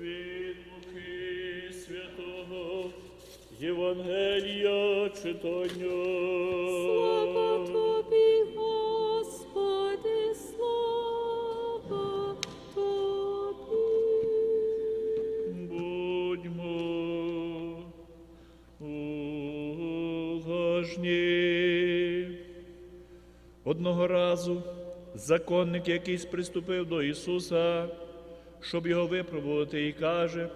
Від Луки святого Євангелія читання. Слава Тобі, Господи, слава Тобі. Будьмо уважні. Одного разу законник якийсь приступив до Ісуса, щоб його випробувати, і каже,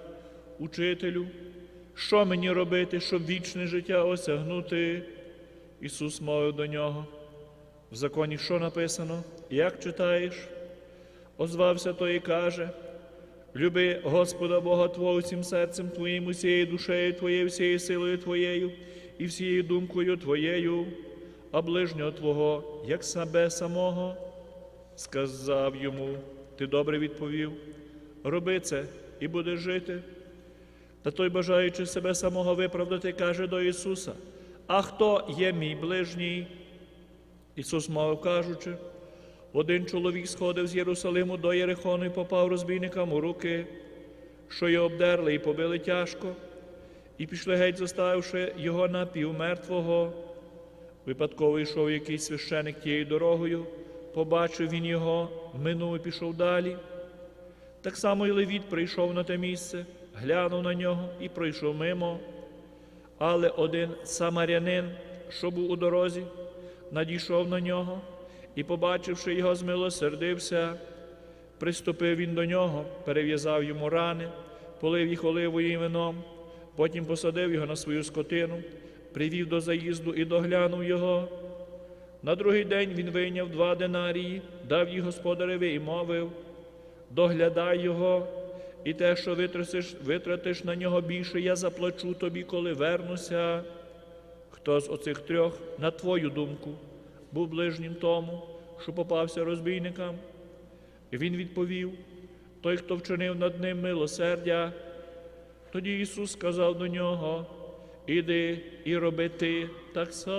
Учителю, що мені робити, щоб вічне життя осягнути? Ісус мовив до нього. В законі що написано? Як читаєш? Озвався той і каже, Люби Господа Бога Твого всім серцем Твоїм, усією душею Твоєю, всією силою Твоєю і всією думкою Твоєю, а ближнього Твого, як себе самого. Сказав йому, ти добре відповів, роби це і будеш жити. Та той, бажаючи себе самого виправдати, каже до Ісуса: А хто є мій ближній? Ісус мовив, кажучи, один чоловік сходив з Єрусалиму до Єрихону і попав розбійникам у руки, що його обдерли і побили тяжко, і пішли геть, заставивши його напівмертвого. Випадково йшов якийсь священик тією дорогою, побачив він його, минув і пішов далі. Так само і Левіт прийшов на те місце, глянув на нього і пройшов мимо. Але один самарянин, що був у дорозі, надійшов на нього і, побачивши його, змилосердився, приступив він до нього, перев'язав йому рани, полив їх оливою і вином, потім посадив його на свою скотину, привів до заїзду і доглянув його. На другий день він вийняв два динарії, дав їх господареві і мовив: доглядай його, і те, що витратиш, витратиш на нього більше, я заплачу тобі, коли вернуся. Хто з оцих трьох, на твою думку, був ближнім тому, що попався розбійникам? І він відповів: той, хто вчинив над ним милосердя. Тоді Ісус сказав до нього: Іди і роби ти так само.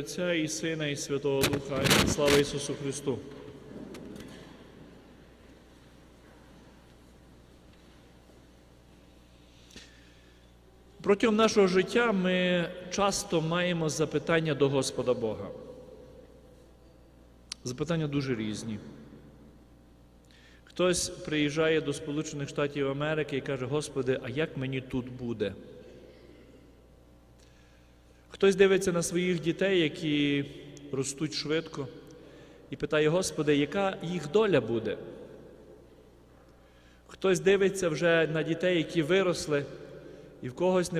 Отця і Сина, і Святого Духа. Амінь. Слава Ісусу Христу. Протягом нашого життя ми часто маємо запитання до Господа Бога. Запитання дуже різні. Хтось приїжджає до Сполучених Штатів Америки і каже, Господи, а як мені тут буде? Хтось дивиться на своїх дітей, які ростуть швидко, і питає, Господи, яка їх доля буде? Хтось дивиться вже на дітей, які виросли, і в когось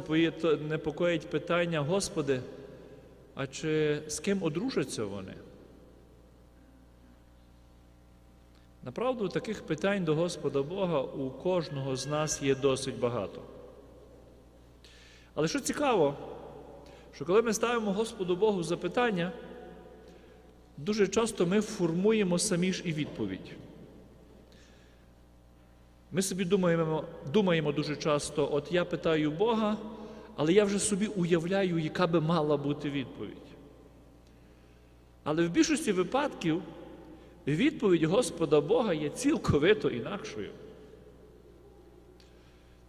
непокоїть питання, Господи, а чи з ким одружаться вони? Направду, таких питань до Господа Бога у кожного з нас є досить багато. Але що цікаво, що коли ми ставимо Господу Богу запитання, дуже часто ми формуємо самі ж і відповідь. Ми собі думаємо, думаємо дуже часто, от я питаю Бога, але я вже собі уявляю, яка би мала бути відповідь. Але в більшості випадків відповідь Господа Бога є цілковито інакшою.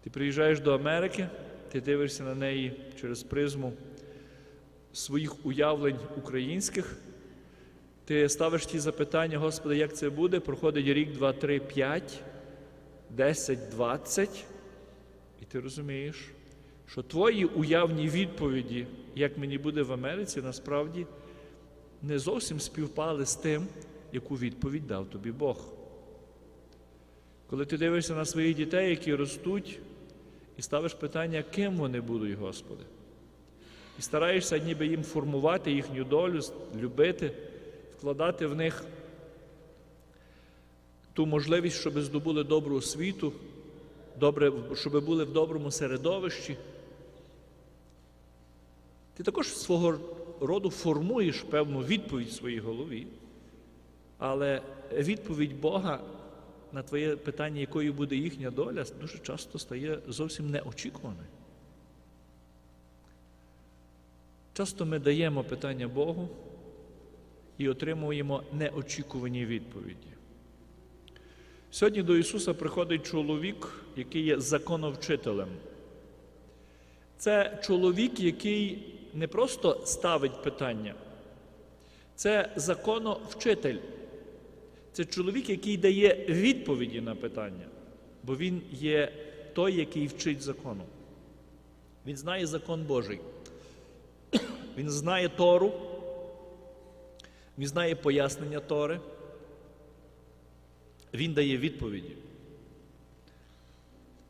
Ти приїжджаєш до Америки, ти дивишся на неї через призму своїх уявлень українських. Ти ставиш ті запитання, Господи, як це буде? Проходить рік, два, три, п'ять, десять, двадцять. І ти розумієш, що твої уявні відповіді, як мені буде в Америці, насправді не зовсім співпали з тим, яку відповідь дав тобі Бог. Коли ти дивишся на своїх дітей, які ростуть, і ставиш питання, ким вони будуть, Господи. І стараєшся ніби їм формувати їхню долю, любити, вкладати в них ту можливість, щоб здобули добру освіту, добре, щоб були в доброму середовищі. Ти також свого роду формуєш певну відповідь в своїй голові, але відповідь Бога на твоє питання, якою буде їхня доля, дуже часто стає зовсім неочікуваною. Часто ми даємо питання Богу і отримуємо неочікувані відповіді. Сьогодні до Ісуса приходить чоловік, який є законовчителем. Це чоловік, який не просто ставить питання, це законовчитель. Це чоловік, який дає відповіді на питання, бо він є той, який вчить закону. Він знає закон Божий. Він знає Тору, він знає пояснення Тори, він дає відповіді.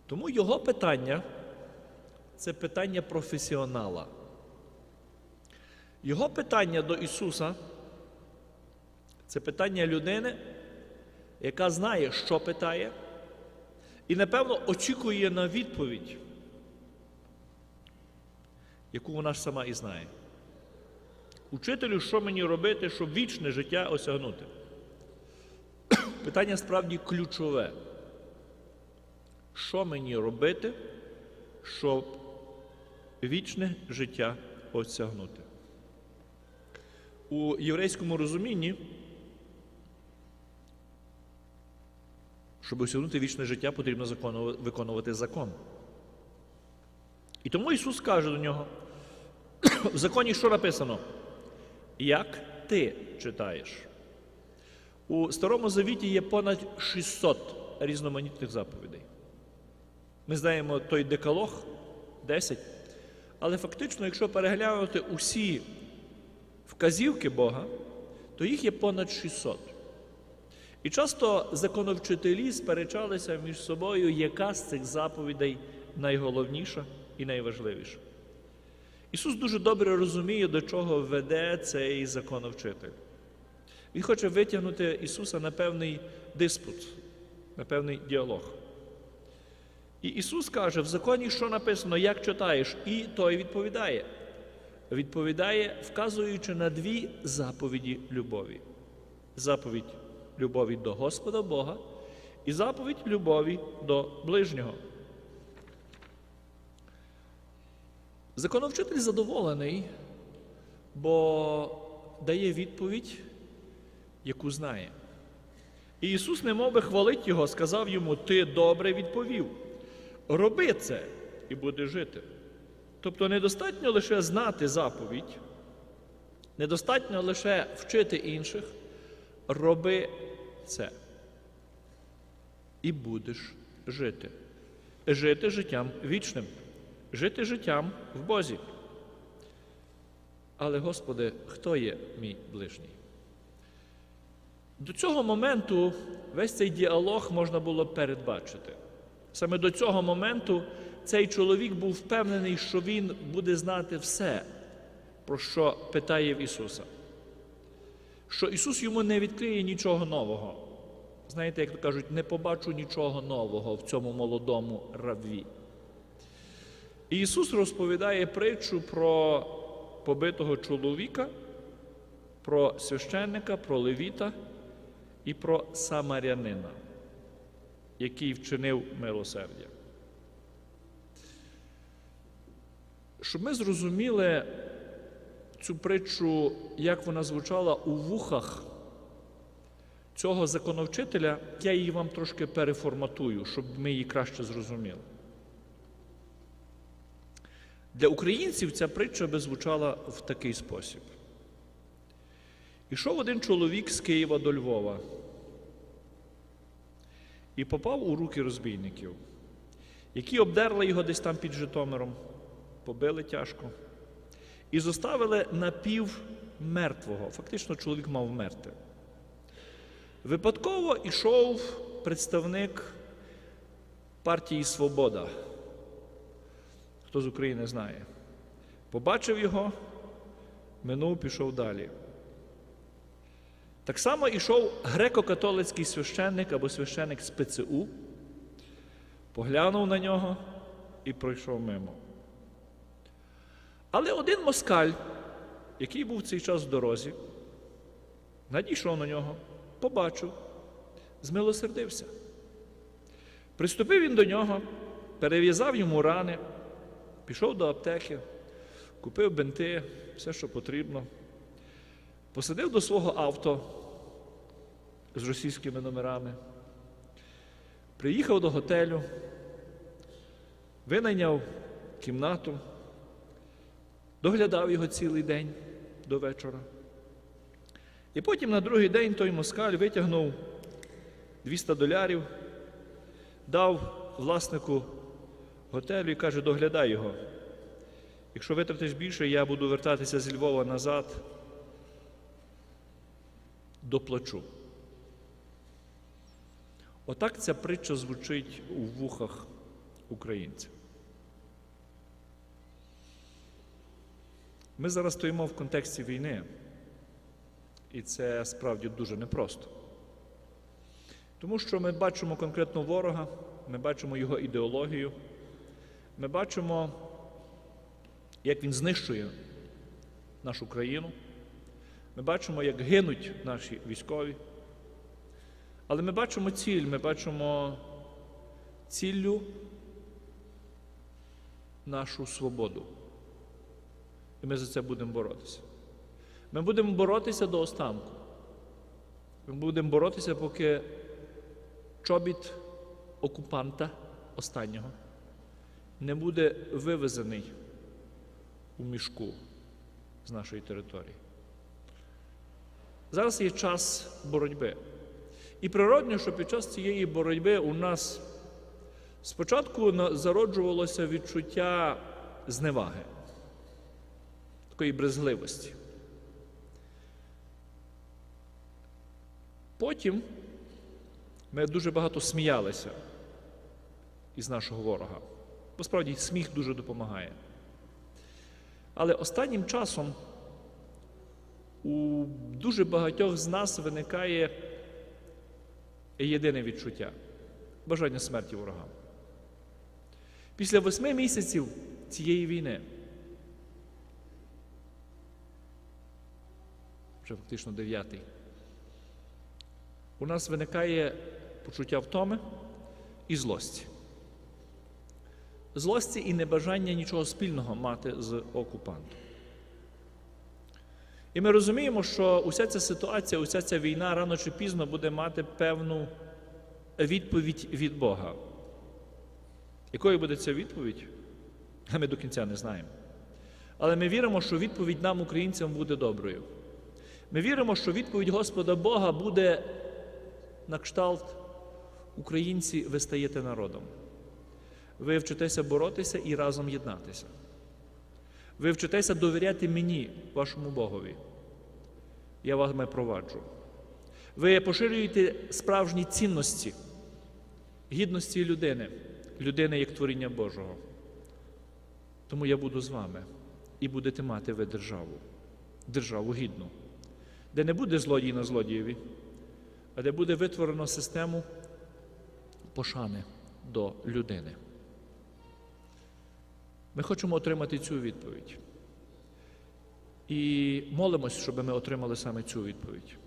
Тому його питання це питання професіонала. Його питання до Ісуса це питання людини, яка знає, що питає, і, напевно, очікує на відповідь, яку вона ж сама і знає. Учителю, що мені робити, щоб вічне життя осягнути? Питання справді ключове. Що мені робити, щоб вічне життя осягнути? У єврейському розумінні, щоб осягнути вічне життя, потрібно виконувати закон. І тому Ісус каже до нього: в законі що написано? Як ти читаєш? У Старому Завіті є понад 600 різноманітних заповідей. Ми знаємо той декалог 10, але фактично, якщо переглянути усі вказівки Бога, то їх є понад 600. І часто законовчителі сперечалися між собою, яка з цих заповідей найголовніша і найважливіша. Ісус дуже добре розуміє, до чого веде цей законовчитель. Він хоче витягнути Ісуса на певний диспут, на певний діалог. І Ісус каже, в законі що написано, як читаєш, і той відповідає. Відповідає, вказуючи на дві заповіді любові: заповідь любові до Господа Бога і заповідь любові до ближнього. Законовчитель задоволений, бо дає відповідь, яку знає. І Ісус, немов би хвалить його, сказав йому: Ти добре відповів. Роби це і будеш жити. Тобто недостатньо лише знати заповідь, недостатньо лише вчити інших, роби це. І будеш жити. Жити життям вічним, жити життям в Бозі. Але, Господи, хто є мій ближній? До цього моменту весь цей діалог можна було передбачити. Саме до цього моменту цей чоловік був впевнений, що він буде знати все, про що питає в Ісуса. Що Ісус йому не відкриє нічого нового. Знаєте, як то кажуть, не побачу нічого нового в цьому молодому рабві. Ісус розповідає притчу про побитого чоловіка, про священника, про левіта і про самарянина, який вчинив милосердя. Щоб ми зрозуміли цю притчу, як вона звучала у вухах цього законовчителя, я її вам трошки переформатую, щоб ми її краще зрозуміли. Для українців ця притча би звучала в такий спосіб. Ішов один чоловік з Києва до Львова і попав у руки розбійників, які обдерли його десь там під Житомиром, побили тяжко і зоставили напів мертвого. Фактично, чоловік мав вмерти. Випадково ішов представник партії Свобода. Хто з України знає. Побачив його, минув, пішов далі. Так само ішов греко-католицький священник або священник з ПЦУ, поглянув на нього і пройшов мимо. Але один москаль, який був в цей час в дорозі, надійшов на нього, побачив, змилосердився. Приступив він до нього, перев'язав йому рани, пішов до аптеки, купив бенти, все, що потрібно, посадив до свого авто з російськими номерами, приїхав до готелю, винайняв кімнату, доглядав його цілий день до вечора. І потім на другий день той москаль витягнув 200 долярів, дав власнику готелю і каже, доглядай його. Якщо витратиш більше, я буду вертатися зі Львова назад, доплачу. Отак ця притча звучить у вухах українців. Ми зараз стоїмо в контексті війни, і це справді дуже непросто. Тому що ми бачимо конкретно ворога, ми бачимо його ідеологію, ми бачимо, як він знищує нашу країну, ми бачимо, як гинуть наші військові. Але ми бачимо ціль, ми бачимо ціллю нашу свободу. І ми за це будемо боротися. Ми будемо боротися до останку. Ми будемо боротися, поки чобіт окупанта останнього не буде вивезений у мішку з нашої території. Зараз є час боротьби. І природно, що під час цієї боротьби у нас спочатку зароджувалося відчуття зневаги, такої брезгливості. Потім ми дуже багато сміялися із нашого ворога. Бо справді сміх дуже допомагає. Але останнім часом у дуже багатьох з нас виникає єдине відчуття бажання смерті ворогам. Після восьми місяців цієї війни, вже фактично дев'ятий, у нас виникає почуття втоми і злості. Злості і небажання нічого спільного мати з окупантом. І ми розуміємо, що уся ця ситуація, уся ця війна рано чи пізно буде мати певну відповідь від Бога. Якою буде ця відповідь? Ми до кінця не знаємо. Але ми віримо, що відповідь нам, українцям, буде доброю. Ми віримо, що відповідь Господа Бога буде на кшталт українці, ви стаєте народом. Ви вчитеся боротися і разом єднатися. Ви вчитеся довіряти мені, вашому Богові. Я вами проваджу. Ви поширюєте справжні цінності, гідності людини, людини як творіння Божого. Тому я буду з вами і будете мати ви державу, державу гідну, де не буде злодій на злодієві, а де буде витворено систему пошани до людини. Ми хочемо отримати цю відповідь. І молимось, щоб ми отримали саме цю відповідь.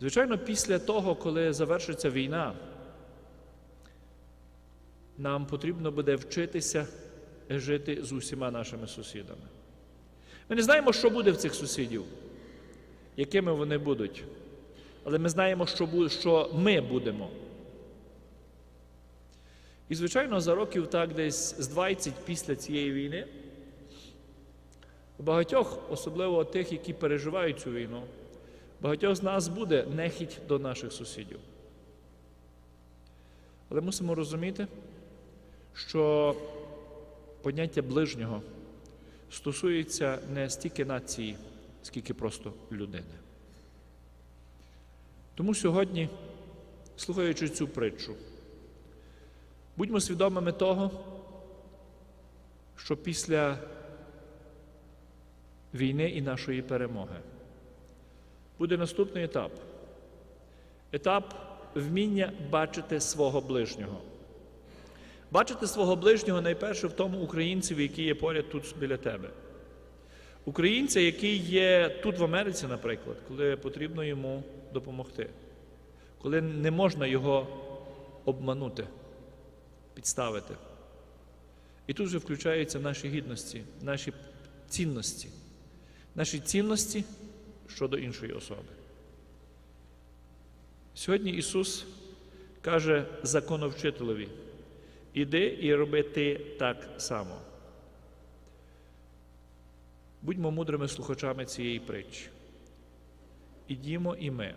Звичайно, після того, коли завершиться війна, нам потрібно буде вчитися жити з усіма нашими сусідами. Ми не знаємо, що буде в цих сусідів, якими вони будуть, але ми знаємо, що, ми будемо. І, звичайно, за років так десь з 20 після цієї війни, багатьох, особливо тих, які переживають цю війну, багатьох з нас буде нехідь до наших сусідів. Але мусимо розуміти, що поняття ближнього стосується не стільки нації, скільки просто людини. Тому сьогодні, слухаючи цю притчу, Будьмо свідомими того, що після війни і нашої перемоги буде наступний етап. Етап вміння бачити свого ближнього. Бачити свого ближнього найперше в тому українцеві, який є поряд тут біля тебе. Українця, який є тут в Америці, наприклад, коли потрібно йому допомогти, коли не можна його обманути підставити. І тут вже включаються наші гідності, наші цінності, наші цінності щодо іншої особи. Сьогодні Ісус каже законовчителеві: іди і роби ти так само. Будьмо мудрими слухачами цієї притчі. Ідімо і ми,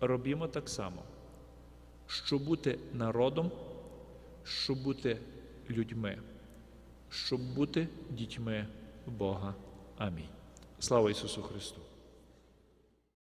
робімо так само, щоб бути народом, щоб бути людьми, щоб бути дітьми Бога. Амінь. Слава Ісусу Христу!